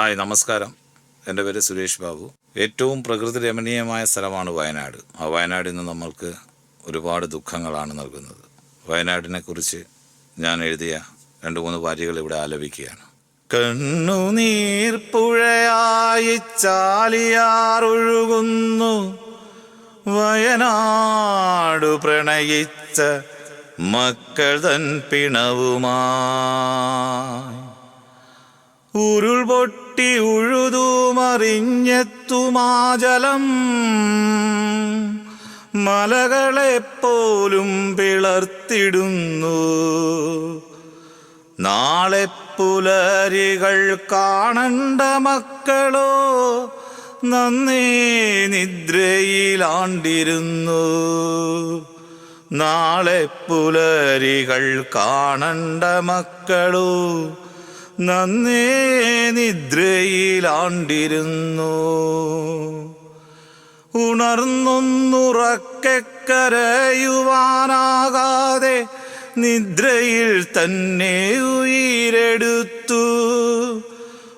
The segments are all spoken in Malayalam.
ഹായ് നമസ്കാരം. എന്റെ പേര് സുരേഷ് ബാബു. ഏറ്റവും പ്രകൃതി രമണീയമായ സ്ഥലമാണ് വയനാട്. ആ വയനാടിൽ നിന്ന് നമ്മൾക്ക് ഒരുപാട് ദുഃഖങ്ങളാണ് നൽകുന്നത്. വയനാടിനെ കുറിച്ച് ഞാൻ എഴുതിയ രണ്ട് മൂന്ന് വാരികൾ ഇവിടെ ആലപിക്കുകയാണ്. കണ്ണുനീർ ചാലിയാറൊഴുകുന്നു വയനാടു പ്രണയിച്ച മക്കൾ തൻ പിണവുമായി. ഉരുൾ പൊട്ടി ഉഴുതുമറിഞ്ഞെത്തുമാജലം മലകളെപ്പോലും പിളർത്തിടുന്നു. നാളെ പുലരികൾ കാണണ്ട മക്കളോ നന്നേ നിദ്രയിലാണ്ടിരുന്നു. നാളെ പുലരികൾ കാണണ്ട മക്കളോ നന്നേ നിദ്രയിലാണ്ടിരുന്നു. ഉണർന്നൊന്നുറക്കെ കരയുവാനാകാതെ നിദ്രയിൽ തന്നെ ഉയിരെടുത്തു.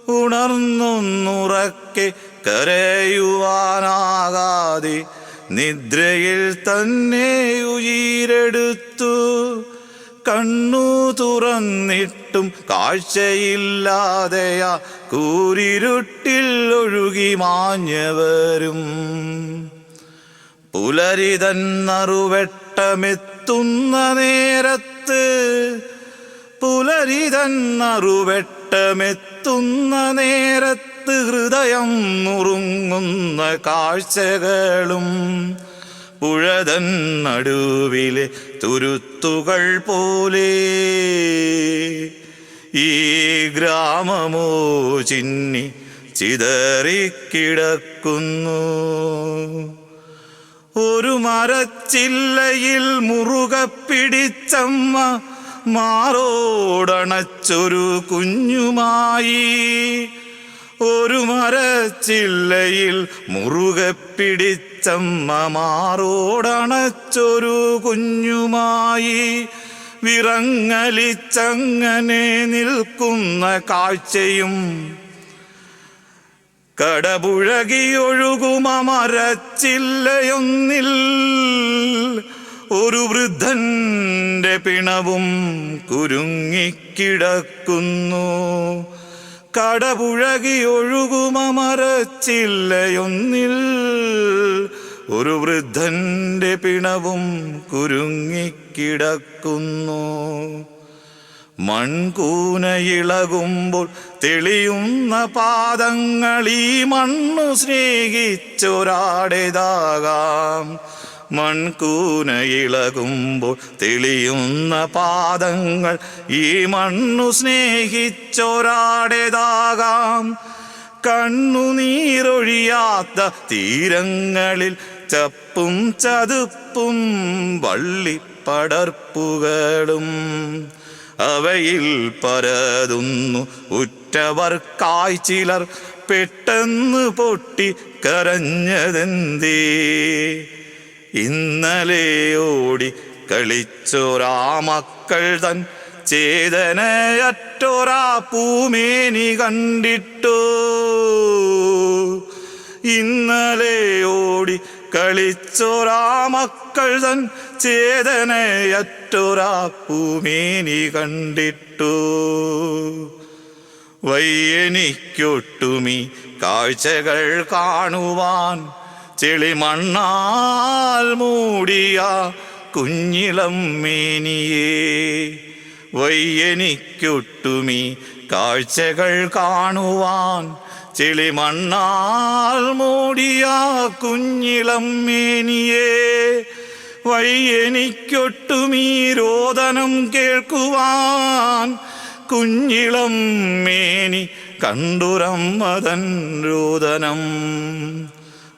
ഉണർന്നൊന്നുറക്കെ കരയുവാനാകാതെ നിദ്രയിൽ തന്നെ ഉയിരെടുത്തു. കണ്ണു തുറന്നിട്ടും കാഴ്ചയില്ലാതെയാ കൂരിരുട്ടിൽ ഒഴുകി മാഞ്ഞവരും. പുലരിതൻ നറുവെട്ടമെത്തുന്ന നേരത്ത് പുലരിതൻ നറുവെട്ടമെത്തുന്ന നേരത്ത് ഹൃദയം നുറുങ്ങുന്ന കാഴ്ചകളും പുഴതൻ നടുവിലെ തുരുത്തുകൾ പോലെ. ഈ ഗ്രാമമോ ചിന്നി ചിതറിക്കിടക്കുന്നു ഒരു മരച്ചില്ലയിൽ മുറുകെ പിടിച്ചമ്മ മാറോടണച്ചൊരു കുഞ്ഞുമായി. ഒരു മരച്ചില്ലയിൽ മുറുകെ പിടിച്ചമ്മ മാറോടണച്ചൊരു കുഞ്ഞുമായി. വിറങ്ങലിച്ചങ്ങനെ നിൽക്കുന്ന കാഴ്ചയും കടപുഴകിയൊഴുകുമ മരച്ചില്ലയൊന്നിൽ ഒരു വൃദ്ധന്റെ പിണവും കുരുങ്ങിക്കിടക്കുന്നു. കടപുഴകിയൊഴുകുമ മരച്ചില്ലയൊന്നിൽ ഒരു വൃദ്ധന്റെ പിണവും കുരുങ്ങിക്കിടക്കുന്നു. മൺകൂനയിളകുമ്പോൾ തെളിയുന്ന പാദങ്ങൾ ഈ മണ്ണു സ്നേഹിച്ചൊരാടേതാകാം. മൺകൂനയിളകുമ്പോൾ തെളിയുന്ന പാദങ്ങൾ ഈ മണ്ണു സ്നേഹിച്ചൊരാടേതാകാം. കണ്ണുനീരൊഴിയാത്ത തീരങ്ങളിൽ ചപ്പും ചതുപ്പും വള്ളിപ്പടർപ്പുകളും അവയിൽ പരതുന്നു ഉറ്റവർക്കായി ചിലർ പെട്ടെന്ന് പൊട്ടി കരഞ്ഞതെന്തേ? ഇന്നലെ ഓടി കളിച്ചൊരാ മക്കൾ തൻ ചേതനയറ്റൊരാ പൂമേനി കണ്ടിട്ടു. ഇന്നലെ ഓടി കളിച്ചോരാ മക്കൾ തൻ ചേതനയറ്റോരാ പൂമേനി കണ്ടിട്ടു. വയ്യനിക്കൊട്ടുമി കാഴ്ചകൾ കാണുവാൻ ചെളിമണ്ണാൽ മൂടിയ കുഞ്ഞിളം മേനിയേ. വയ്യനിക്കൊട്ടുമി കാഴ്ചകൾ കാണുവാൻ ചെളിമണ്ണാൽ മൂടിയ കുഞ്ഞിളം മേനിയേ വയ്യനിക്കൊട്ടുമീ രോദനം കേൾക്കുവാൻ കുഞ്ഞിളം മേനി കണ്ടുരമ്മതൻ രോദനം.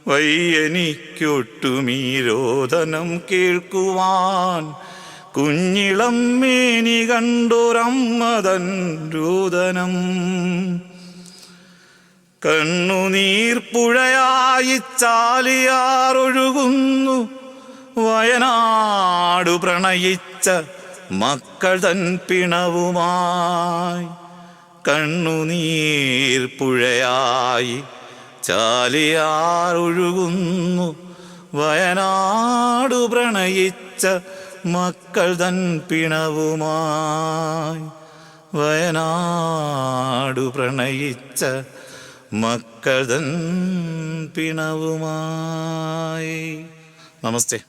വയ്യനിക്കൊട്ടുമീ രോദനം കേൾക്കുവാൻ കുഞ്ഞിളം മേനി കണ്ടുരമ്മതൻ രോദനം. കണ്ണുനീർ പുഴയായി ചാലിയാറൊഴുകുന്നു വയനാടു പ്രണയിച്ച മക്കൾ തൻ പിണവുമായി. കണ്ണുനീർപ്പുഴയായി ചാലിയാറൊഴുകുന്നു വയനാടു പ്രണയിച്ച മക്കൾ തൻ പിണവുമായി. വയനാടു പ്രണയിച്ച മക്കൾ തൻ പിണവുമായി. നമസ്തേ.